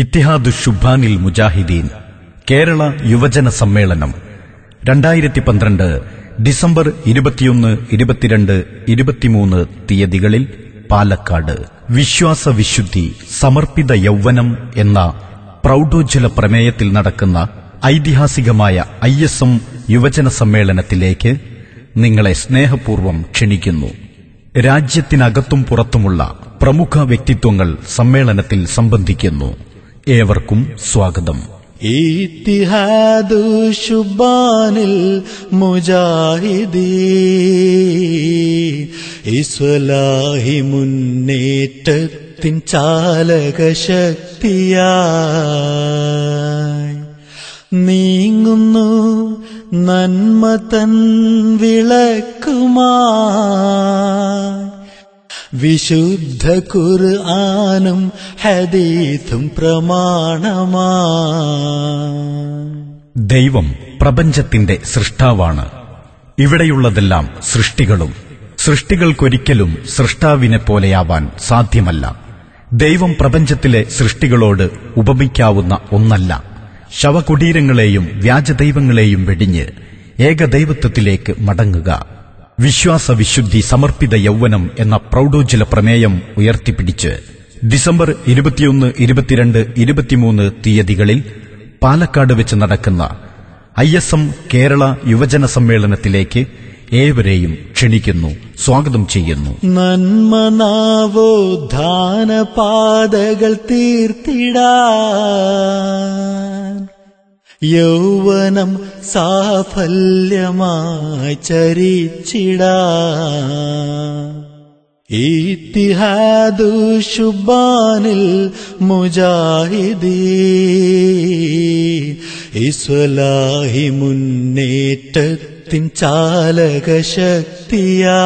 ഇത്തിഹാദു ഷുബാനിൽ മുജാഹിദീൻ കേരള യുവജന സമ്മേളനം രണ്ടായിരത്തി പന്ത്രണ്ട് ഡിസംബർ ഇരുപത്തിയൊന്ന് ഇരുപത്തിരണ്ട് ഇരുപത്തിമൂന്ന് തീയതികളിൽ പാലക്കാട്. വിശ്വാസ വിശുദ്ധി സമർപ്പിത യൗവനം എന്ന പ്രൗഢോജ്വല പ്രമേയത്തിൽ നടക്കുന്ന ഐതിഹാസികമായ ഐ എസ് എം യുവജന സമ്മേളനത്തിലേക്ക് നിങ്ങളെ സ്നേഹപൂർവം ക്ഷണിക്കുന്നു. രാജ്യത്തിനകത്തും പുറത്തുമുള്ള പ്രമുഖ വ്യക്തിത്വങ്ങൾ സമ്മേളനത്തിൽ സംബന്ധിക്കുന്നു. ഏവർക്കും സ്വാഗതം. ഇത്തിഹാദു ശുബാനിൽ മുജാഹിദീ ഇസ്വലാഹി മുന്നേറ്റത്തിൻ ചാലക ശക്തിയായി നീങ്ങുന്നു നന്മതൻ വിളക്കുമാ. വിശുദ്ധ ഖുർആനും ഹദീഥും പ്രമാണമാ. ദൈവം പ്രപഞ്ചത്തിന്റെ സൃഷ്ടാവാണ്. ഇവിടെയുള്ളതെല്ലാം സൃഷ്ടികളും. സൃഷ്ടികൾക്കൊരിക്കലും സൃഷ്ടാവിനെ പോലെയാവാൻ സാധ്യമല്ല. ദൈവം പ്രപഞ്ചത്തിലെ സൃഷ്ടികളോട് ഉപമിക്കാവുന്ന ഒന്നല്ല. ശവകുടീരങ്ങളെയും വ്യാജദൈവങ്ങളെയും വെടിഞ്ഞ് ഏകദൈവത്വത്തിലേക്ക് മടങ്ങുക. വിശ്വാസ വിശുദ്ധി സമർപ്പിത യൗവനം എന്ന പ്രൌഢോജ്ജല പ്രമേയം ഉയർത്തിപ്പിടിച്ച് ഡിസംബർ ഇരുപത്തിയൊന്ന് ഇരുപത്തിരണ്ട് ഇരുപത്തിമൂന്ന് തീയതികളിൽ പാലക്കാട് വെച്ച് നടക്കുന്ന ഐ എസ് എം കേരള യുവജന സമ്മേളനത്തിലേക്ക് ഏവരെയും ക്ഷണിക്കുന്നു സ്വാഗതം ചെയ്യുന്നു. നന്മനാവോ ധാനപാതകൾ തീർത്തിടാ. യൗവനം സാഫല്യമായി ചരിച്ചിടാ ഇത്തിഹാദു ശുബാനിൽ മുജാഹിദീ. ഇസ്വലാഹി മുന്നേറ്റത്തിൻ ചാലകശക്തിയാ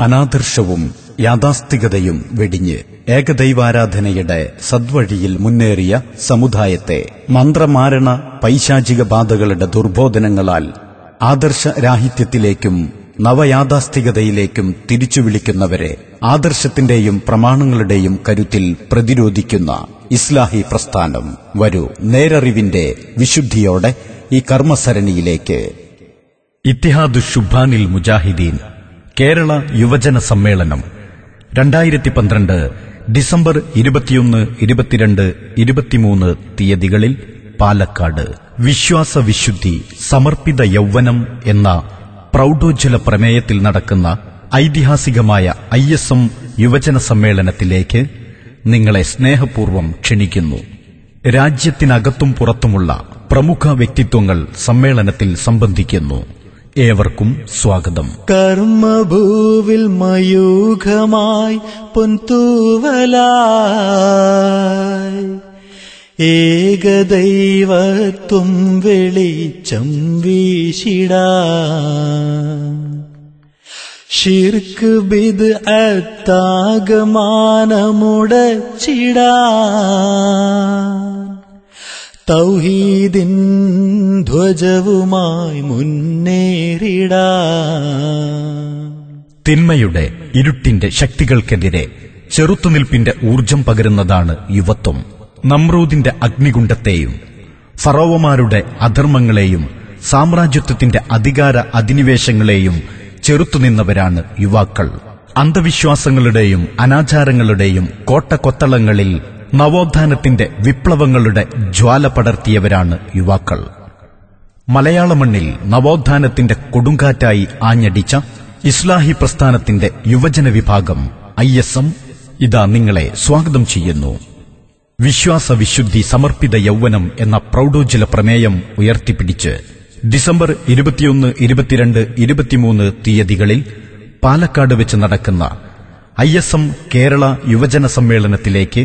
അനാദർശവും യാഥാസ്ഥികതയും വെടിഞ്ഞ് ഏകദൈവാരാധനയുടെ സദ്വഴിയിൽ മുന്നേറിയ സമുദായത്തെ മന്ത്രമാരണ പൈശാചിക ബാധകളുടെ ദുർബോധനങ്ങളാൽ ആദർശരാഹിത്യത്തിലേക്കും നവയാഥാസ്ഥികതയിലേക്കും തിരിച്ചു വിളിക്കുന്നവരെ ആദർശത്തിന്റെയും പ്രമാണങ്ങളുടെയും കരുത്തിൽ പ്രതിരോധിക്കുന്ന ഇസ്ലാഹി പ്രസ്ഥാനം. വരൂ നേരറിവിന്റെ വിശുദ്ധിയോടെ ഈ കർമ്മസരണിയിലേക്ക്. ഇത്തിഹാദു ഷുബാനിൽ മുജാഹിദീൻ കേരള യുവജന സമ്മേളനം രണ്ടായിരത്തി പന്ത്രണ്ട് ഡിസംബർ ഇരുപത്തിയൊന്ന് ഇരുപത്തിരണ്ട് ഇരുപത്തിമൂന്ന് തീയതികളിൽ പാലക്കാട്. വിശ്വാസ വിശുദ്ധി സമർപ്പിത യൗവനം എന്ന പ്രൗഢോജ്വല പ്രമേയത്തിൽ നടക്കുന്ന ഐതിഹാസികമായ ഐ എസ് എം യുവജന സമ്മേളനത്തിലേക്ക് നിങ്ങളെ സ്നേഹപൂർവം ക്ഷണിക്കുന്നു. രാജ്യത്തിനകത്തും പുറത്തുമുള്ള പ്രമുഖ വ്യക്തിത്വങ്ങൾ സമ്മേളനത്തിൽ സംബന്ധിക്കുന്നു. ഏവർക്കും സ്വാഗതം. കർമ്മഭൂവിൽ മയൂഖമായി പൊന്തൂവല ഏകദൈവത്വം വെളിച്ചം വീശിട. ഷിർക്ക് ബിദ് അത്താകമാനമുടച്ചിടാ തൗഹീദിൻ ധ്വജവുമായി മുന്നേറിടാ. തിന്മയുടെ ഇരുട്ടിന്റെ ശക്തികൾക്കെതിരെ ചെറുത്തുനിൽപ്പിന്റെ ഊർജം പകരുന്നതാണ് യുവത്വം. നമ്രൂദിന്റെ അഗ്നികുണ്ഡത്തെയും ഫറോവമാരുടെ അധർമ്മങ്ങളെയും സാമ്രാജ്യത്വത്തിന്റെ അധികാര അധിനിവേശങ്ങളെയും ചെറുത്തുനിന്നവരാണ് യുവാക്കൾ. അന്ധവിശ്വാസങ്ങളുടെയും അനാചാരങ്ങളുടെയും കോട്ടക്കൊത്തളങ്ങളിൽ നവോത്ഥാനത്തിന്റെ വിപ്ലവങ്ങളുടെ ജ്വാല പടർത്തിയവരാണ് യുവാക്കൾ. മലയാള മണ്ണിൽ നവോത്ഥാനത്തിന്റെ കൊടുങ്കാറ്റായി ആഞ്ഞടിച്ച ഇസ്ലാഹി പ്രസ്ഥാനത്തിന്റെ യുവജന വിഭാഗം ഐ എസ് എം ഇതാ നിങ്ങളെ സ്വാഗതം ചെയ്യുന്നു. വിശ്വാസ വിശുദ്ധി സമർപ്പിത യൗവനം എന്ന പ്രൗഢോജ്ജല പ്രമേയം ഉയർത്തിപ്പിടിച്ച് ഡിസംബർ ഇരുപത്തിയൊന്ന് ഇരുപത്തിരണ്ട് ഇരുപത്തിമൂന്ന് തീയതികളിൽ പാലക്കാട് വെച്ച് നടക്കുന്ന ഐ എസ് എം കേരള യുവജന സമ്മേളനത്തിലേക്ക്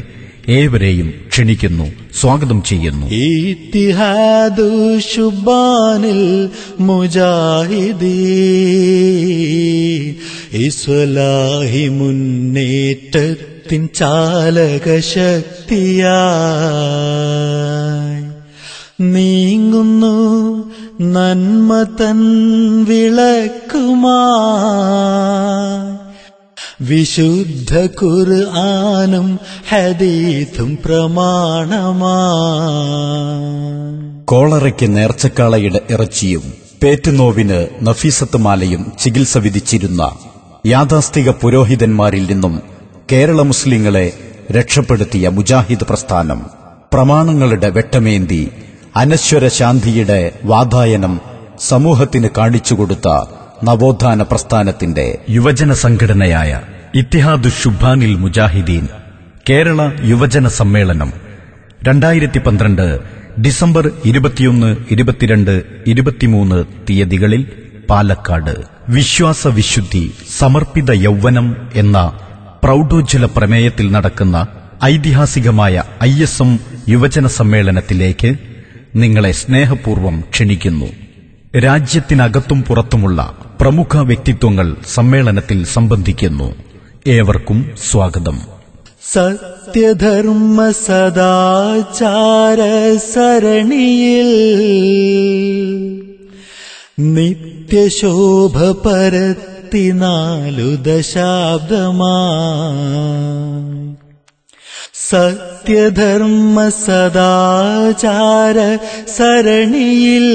ഏവരെയും ക്ഷണിക്കുന്നു സ്വാഗതം ചെയ്യുന്നു. ഇത്തിഹാദു ശുബാനിൽ മുജാഹിദീ. ഇസ്വലാഹി മുന്നേറ്റത്തിൻ ചാലക ശക്തിയായി നീങ്ങുന്നു നന്മ തൻ വിളക്കുമായി വിശുദ്ധ ഖുർആനും ഹദീഥും പ്രമാണമാ. കോളറയ്ക്ക് നേർച്ചക്കാളയുടെ ഇറച്ചിയും പേറ്റുനോവിന് നഫീസത്ത് മാലയും ചികിത്സ വിധിച്ചിരുന്ന യാഥാസ്ഥിക പുരോഹിതന്മാരിൽ നിന്നും കേരള മുസ്ലിങ്ങളെ രക്ഷപ്പെടുത്തിയ മുജാഹിദ് പ്രസ്ഥാനം പ്രമാണങ്ങളുടെ വെട്ടമേന്തി അനശ്വര ശാന്തിയുടെ വാതായനം സമൂഹത്തിന് കാണിച്ചുകൊടുത്ത നവോത്ഥാന പ്രസ്ഥാനത്തിന്റെ യുവജന സംഘടനയായ ഇത്തിഹാദു ഷുബാനിൽ മുജാഹിദീൻ കേരള യുവജന സമ്മേളനം രണ്ടായിരത്തി പന്ത്രണ്ട് ഡിസംബർ ഇരുപത്തിയൊന്ന് ഇരുപത്തിരണ്ട് ഇരുപത്തിമൂന്ന് തീയതികളിൽ പാലക്കാട്. വിശ്വാസ വിശുദ്ധി സമർപ്പിത യൗവനം എന്ന പ്രൗഢോജ്വല പ്രമേയത്തിൽ നടക്കുന്ന ഐതിഹാസികമായ ഐ എസ് എം യുവജന സമ്മേളനത്തിലേക്ക് നിങ്ങളെ സ്നേഹപൂർവം ക്ഷണിക്കുന്നു. രാജ്യത്തിനകത്തും പുറത്തുമുള്ള പ്രമുഖ വ്യക്തിത്വങ്ങൾ സമ്മേളനത്തിൽ സംബന്ധിക്കുന്നു. ഏവർക്കും സ്വാഗതം. സത്യധർമ്മ സദാചാര സരണിയിൽ നിത്യശോഭ പരത്തിനാലു ദശാബ്ദമാ സത്യധർമ്മ സദാചാര സരണിയിൽ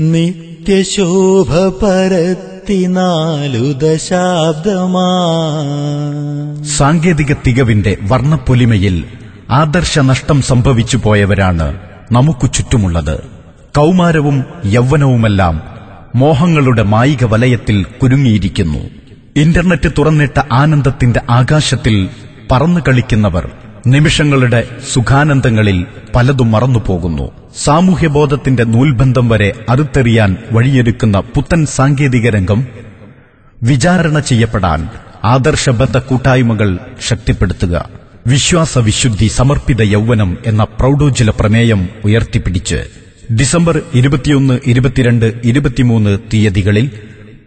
നിത്യശോഭ സാങ്കേതിക തികവിന്റെ വർണപ്പൊലിമയിൽ ആദർശനഷ്ടം സംഭവിച്ചു പോയവരാണ് നമുക്കു ചുറ്റുമുള്ളത്. കൗമാരവും യൗവനവുമെല്ലാം മോഹങ്ങളുടെ മായിക വലയത്തിൽ കുരുങ്ങിയിരിക്കുന്നു. ഇന്റർനെറ്റ് തുറന്നിട്ട ആനന്ദത്തിന്റെ ആകാശത്തിൽ പറന്നു കളിക്കുന്നവർ നിമിഷങ്ങളുടെ സുഖാനന്ദങ്ങളിൽ പലതും മറന്നുപോകുന്നു. സാമൂഹ്യബോധത്തിന്റെ നൂൽബന്ധം വരെ അറുത്തെറിയാൻ വഴിയൊരുക്കുന്ന പുത്തൻ സാങ്കേതിക രംഗം വിചാരണ ചെയ്യപ്പെടാൻ ആദർശബദ്ധ കൂട്ടായ്മകൾ ശക്തിപ്പെടുത്തുക. വിശ്വാസ വിശുദ്ധി സമർപ്പിത യൗവനം എന്ന പ്രൗഢോജ്വല പ്രമേയം ഉയർത്തിപ്പിടിച്ച് ഡിസംബർ ഇരുപത്തിയൊന്ന് ഇരുപത്തിരണ്ട് ഇരുപത്തിമൂന്ന് തീയതികളിൽ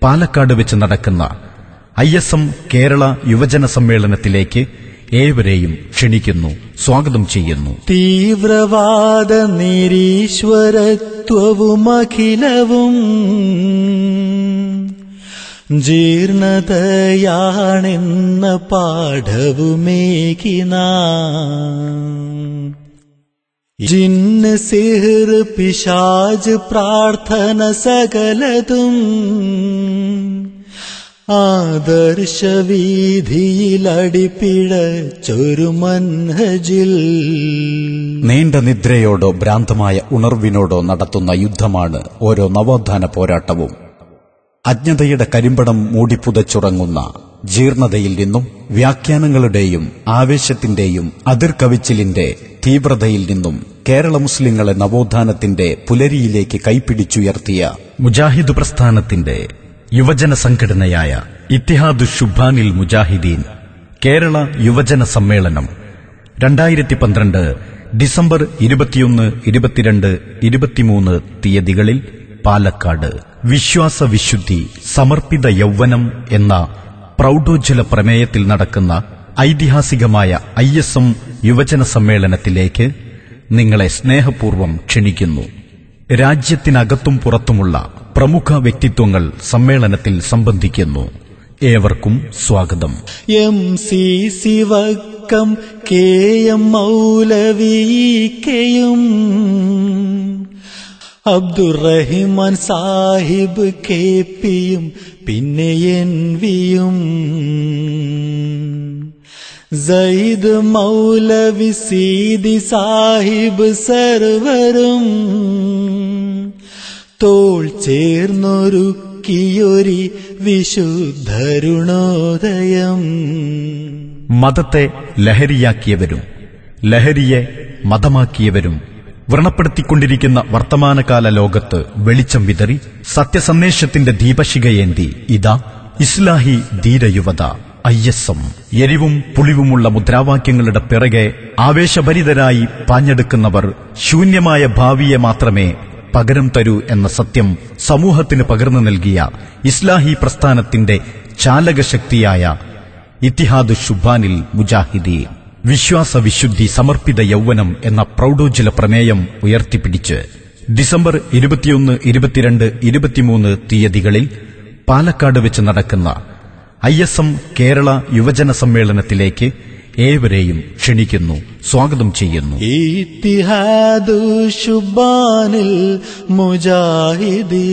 പാലക്കാട് വെച്ച് നടക്കുന്ന ഐ കേരള യുവജന സമ്മേളനത്തിലേക്ക് ഏവരെയും ക്ഷണിക്കുന്നു സ്വാഗതം ചെയ്യുന്നു. തീവ്രവാദ നിരീശ്വരത്വവും അഖിലവും ജീർണതയാണെന്ന പാഠവുമേകിന ജിന്ന് സിഹർ പിശാജ് പ്രാർത്ഥന സകലതും ആദർശവീതിയിലടിപ്പിഴച്ചൊരു മൻഹജിൽ. നീണ്ട നിദ്രയോടോ ഭ്രാന്തമായ ഉണർവിനോടോ നടത്തുന്ന യുദ്ധമാണ് ഓരോ നവോത്ഥാന പോരാട്ടവും. അജ്ഞതയുടെ കരിമ്പടം മൂടിപ്പുതച്ചുറങ്ങുന്ന ജീർണതയിൽ നിന്നും വ്യാഖ്യാനങ്ങളുടെയും ആവേശത്തിന്റെയും അതിർകവിച്ചിലിന്റെ തീവ്രതയിൽ നിന്നും കേരള മുസ്ലിങ്ങളെ നവോത്ഥാനത്തിന്റെ പുലരിയിലേക്ക് കൈപ്പിടിച്ചുയർത്തിയ മുജാഹിദ് പ്രസ്ഥാനത്തിന്റെ യുവജന സംഘടനയായ ഇത്തിഹാദു ഷുബാനിൽ മുജാഹിദീൻ കേരള യുവജന സമ്മേളനം രണ്ടായിരത്തി പന്ത്രണ്ട് ഡിസംബർ ഇരുപത്തിയൊന്ന് ഇരുപത്തിരണ്ട് ഇരുപത്തിമൂന്ന് തീയതികളിൽ പാലക്കാട്. വിശ്വാസ വിശുദ്ധി സമർപ്പിത യൗവനം എന്ന പ്രൗഢോജ്വല പ്രമേയത്തിൽ നടക്കുന്ന ഐതിഹാസികമായ ഐ എസ് എം യുവജന സമ്മേളനത്തിലേക്ക് നിങ്ങളെ സ്നേഹപൂർവം ക്ഷണിക്കുന്നു. രാജ്യത്തിനകത്തും പുറത്തുമുള്ള പ്രമുഖ വ്യക്തിത്വങ്ങൾ സമ്മേളനത്തിൽ സംബന്ധിക്കുന്നു. ഏവർക്കും സ്വാഗതം. എം സി ശിവക്കം കെ എം മൗലവിക്കയും അബ്ദുറഹിമാൻ സാഹിബ് കെ പിയും പിന്നെ എൻ വിയും. സയ്യിദ് മൗലവി സീതി സാഹിബ് സർവരും തോൾ ചേർന്നൊരുക്കിയൊരി വിശുദ്ധരുണോദയം. മതത്തെ ലഹരിയാക്കിയവരും ലഹരിയെ മതമാക്കിയവരും വ്രണപ്പെടുത്തിക്കൊണ്ടിരിക്കുന്ന വർത്തമാനകാല ലോകത്ത് വെളിച്ചം വിതറി സത്യസന്ദേശത്തിന്റെ ദീപശിഖയേന്തി ഇതാ ഇസ്ലാഹി ധീരയുവത. ഐ എരിവും പുളിവുമുള്ള മുദ്രാവാക്യങ്ങളുടെ പിറകെ ആവേശഭരിതരായി പാഞ്ഞെടുക്കുന്നവർ ശൂന്യമായ ഭാവിയെ മാത്രമേ പകരം തരൂ എന്ന സത്യം സമൂഹത്തിന് പകർന്നു നൽകിയ ഇസ്ലാഹി പ്രസ്ഥാനത്തിന്റെ ചാലകശക്തിയായ ഇത്തിഹാദ് ഷുബാനിൽ മുജാഹിദി. വിശ്വാസ വിശുദ്ധി സമർപ്പിത യൗവനം എന്ന പ്രൗഢോജ്ജല പ്രമേയം ഉയർത്തിപ്പിടിച്ച് ഡിസംബർ ഇരുപത്തിയൊന്ന് ഇരുപത്തിരണ്ട് ഇരുപത്തിമൂന്ന് തീയതികളിൽ പാലക്കാട് വെച്ച് നടക്കുന്ന ഐ എസ് എം കേരള യുവജന സമ്മേളനത്തിലേക്ക് ഏവരെയും ക്ഷണിക്കുന്നു സ്വാഗതം ചെയ്യുന്നു. ഇത്തിഹാദു ശുബാനിൽ മുജാഹിദീ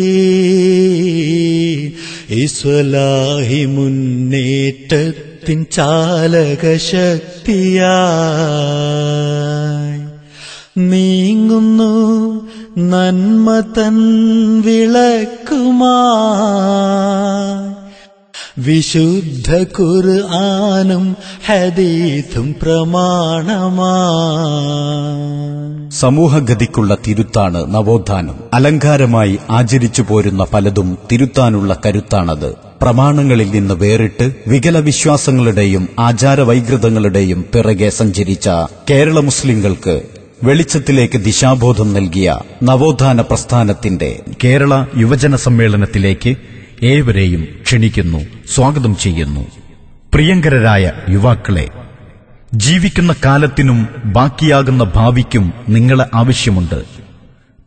ഇസ്വലാഹി മുന്നേറ്റത്തിൻ ചാലക ശക്തിയായി നീങ്ങുന്നു നന്മ തൻ വിളക്കുമാ വിശുദ്ധ ഖുർആനും ഹദീഥും പ്രമാണമാ. സമൂഹഗതിക്കുള്ള തിരുത്താണ് നവോത്ഥാനം. അലങ്കാരമായി ആചരിച്ചു പോരുന്ന പലതും തിരുത്താനുള്ള കരുത്താണത്. പ്രമാണങ്ങളിൽ നിന്ന് വേറിട്ട് വികല വികലവിശ്വാസങ്ങളുടെയും ആചാരവൈകൃതങ്ങളുടെയും പിറകെ സഞ്ചരിച്ച കേരള മുസ്ലിങ്ങൾക്ക് വെളിച്ചത്തിലേക്ക് ദിശാബോധം നൽകിയ നവോത്ഥാന പ്രസ്ഥാനത്തിന്റെ കേരള യുവജന സമ്മേളനത്തിലേക്ക് ഏവരെയും ക്ഷണിക്കുന്നു സ്വാഗതം ചെയ്യുന്നു. പ്രിയങ്കരരായ യുവാക്കളെ ജീവിക്കുന്ന കാലത്തിനും ബാക്കിയാകുന്ന ഭാവിക്കും നിങ്ങളെ ആവശ്യമുണ്ട്.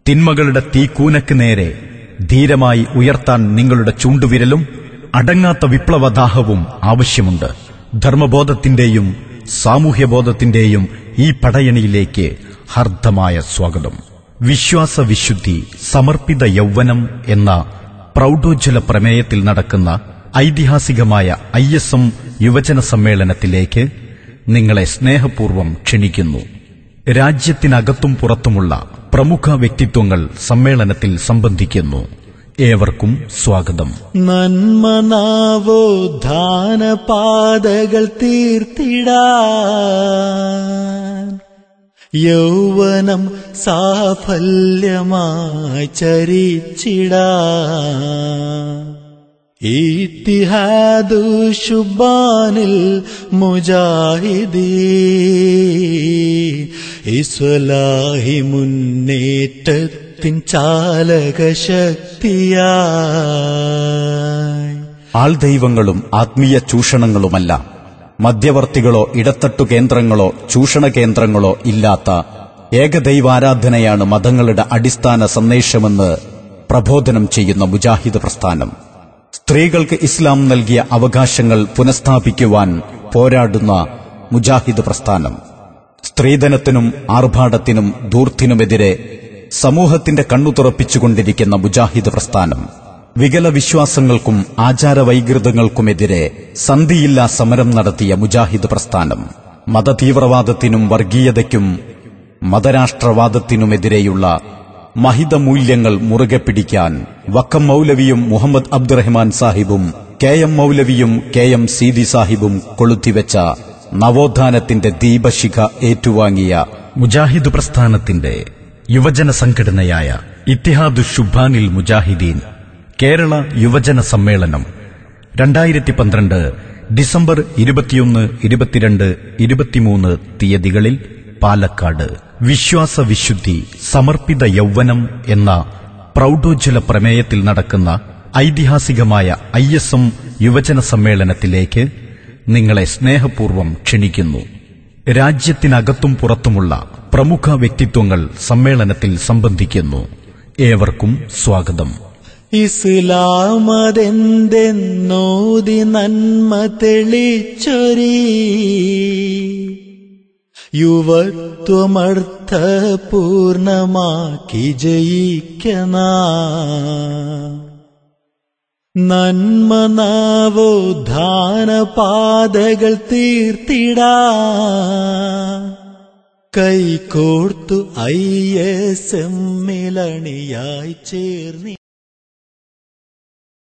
തിന്മകളുടെ തീക്കൂനക്ക് നേരെ ധീരമായി ഉയർത്താൻ നിങ്ങളുടെ ചൂണ്ടുവിരലും അടങ്ങാത്ത വിപ്ലവദാഹവും ആവശ്യമുണ്ട്. ധർമ്മബോധത്തിന്റെയും സാമൂഹ്യബോധത്തിന്റെയും ഈ പടയണിയിലേക്ക് ഹർദ്ദമായ സ്വാഗതം. വിശ്വാസവിശുദ്ധി സമർപ്പിത യൗവനം എന്ന പ്രൗഢോജ്വല പ്രമേയത്തിൽ നടക്കുന്ന ഐതിഹാസികമായ ഐ എസ് എം യുവജന സമ്മേളനത്തിലേക്ക് നിങ്ങളെ സ്നേഹപൂർവം ക്ഷണിക്കുന്നു. രാജ്യത്തിനകത്തും പുറത്തുമുള്ള പ്രമുഖ വ്യക്തിത്വങ്ങൾ സമ്മേളനത്തിൽ സംബന്ധിക്കുന്നു. ഏവർക്കും സ്വാഗതം. നന്മ നാവോദ്ധാന പാതകൾ തീർത്തിടാൻ യൗവനം സാഫല്യമായി ചരിച്ചിടാ ശുബാനിൽ മുജാഹിദീ. ഇസ്വലാഹി മുന്നേറ്റത്തിൻ ചാലക ശക്തിയായി ആൾദൈവങ്ങളും ആത്മീയ ചൂഷണങ്ങളുമല്ല. മധ്യവർത്തികളോ ഇടത്തട്ടു കേന്ദ്രങ്ങളോ ചൂഷണ കേന്ദ്രങ്ങളോ ഇല്ലാത്ത ഏകദൈവാരാധനയാണ് മതങ്ങളുടെ അടിസ്ഥാന സന്ദേശമെന്ന് പ്രബോധനം ചെയ്യുന്ന മുജാഹിദ് പ്രസ്ഥാനം. സ്ത്രീകൾക്ക് ഇസ്ലാം നൽകിയ അവകാശങ്ങൾ പുനഃസ്ഥാപിക്കുവാൻ പോരാടുന്ന മുജാഹിദ് പ്രസ്ഥാനം. സ്ത്രീധനത്തിനും ആർഭാടത്തിനും ധൂർത്തിനുമെതിരെ സമൂഹത്തിന്റെ കണ്ണു തുറപ്പിച്ചുകൊണ്ടിരിക്കുന്ന മുജാഹിദ് പ്രസ്ഥാനം. വികല വിശ്വാസങ്ങൾക്കും ആചാരവൈകൃതങ്ങൾക്കുമെതിരെ സന്ധിയില്ലാ സമരം നടത്തിയ മുജാഹിദ് പ്രസ്ഥാനം മതതീവ്രവാദത്തിനും വർഗീയതയ്ക്കും മതരാഷ്ട്രവാദത്തിനുമെതിരെയുള്ള മഹിതമൂല്യങ്ങൾ മുറുകെ പിടിക്കാൻ വക്കം മൗലവിയും മുഹമ്മദ് അബ്ദുറഹ്മാൻ സാഹിബും കെ എം മൗലവിയും കെ എം സീതി സാഹിബും കൊളുത്തിവെച്ച നവോത്ഥാനത്തിന്റെ ദീപശിഖ ഏറ്റുവാങ്ങിയ മുജാഹിദ് പ്രസ്ഥാനത്തിന്റെ യുവജന സംഘടനയായ ഇത്തിഹാദുഷുബാനിൽ മുജാഹിദീൻ കേരള യുവജന സമ്മേളനം രണ്ടായിരത്തി പന്ത്രണ്ട് ഡിസംബർ ഇരുപത്തിയൊന്ന് ഇരുപത്തിരണ്ട് ഇരുപത്തിമൂന്ന് തീയതികളിൽ പാലക്കാട്. വിശ്വാസവിശുദ്ധി സമർപ്പിത യൗവനം എന്ന പ്രൗഢോജ്വല പ്രമേയത്തിൽ നടക്കുന്ന ഐതിഹാസികമായ ഐ എസ് എം യുവജന സമ്മേളനത്തിലേക്ക് നിങ്ങളെ സ്നേഹപൂർവം ക്ഷണിക്കുന്നു. രാജ്യത്തിനകത്തും പുറത്തുമുള്ള പ്രമുഖ വ്യക്തിത്വങ്ങൾ സമ്മേളനത്തിൽ സംബന്ധിക്കുന്നു. ഏവർക്കും സ്വാഗതം. ഇസ്ലാമതെന്തെന്നോതി നന്മ തെളിച്ചൊരീ. യുവത്വമർത്ഥപൂർണമാക്കി ജയിക്കന നന്മ നാവോദ്ധാന പാതകൾ തീർത്തിടാ. കൈകോർത്തു ഐ എസ് എം മിലണിയായി ചേർന്നി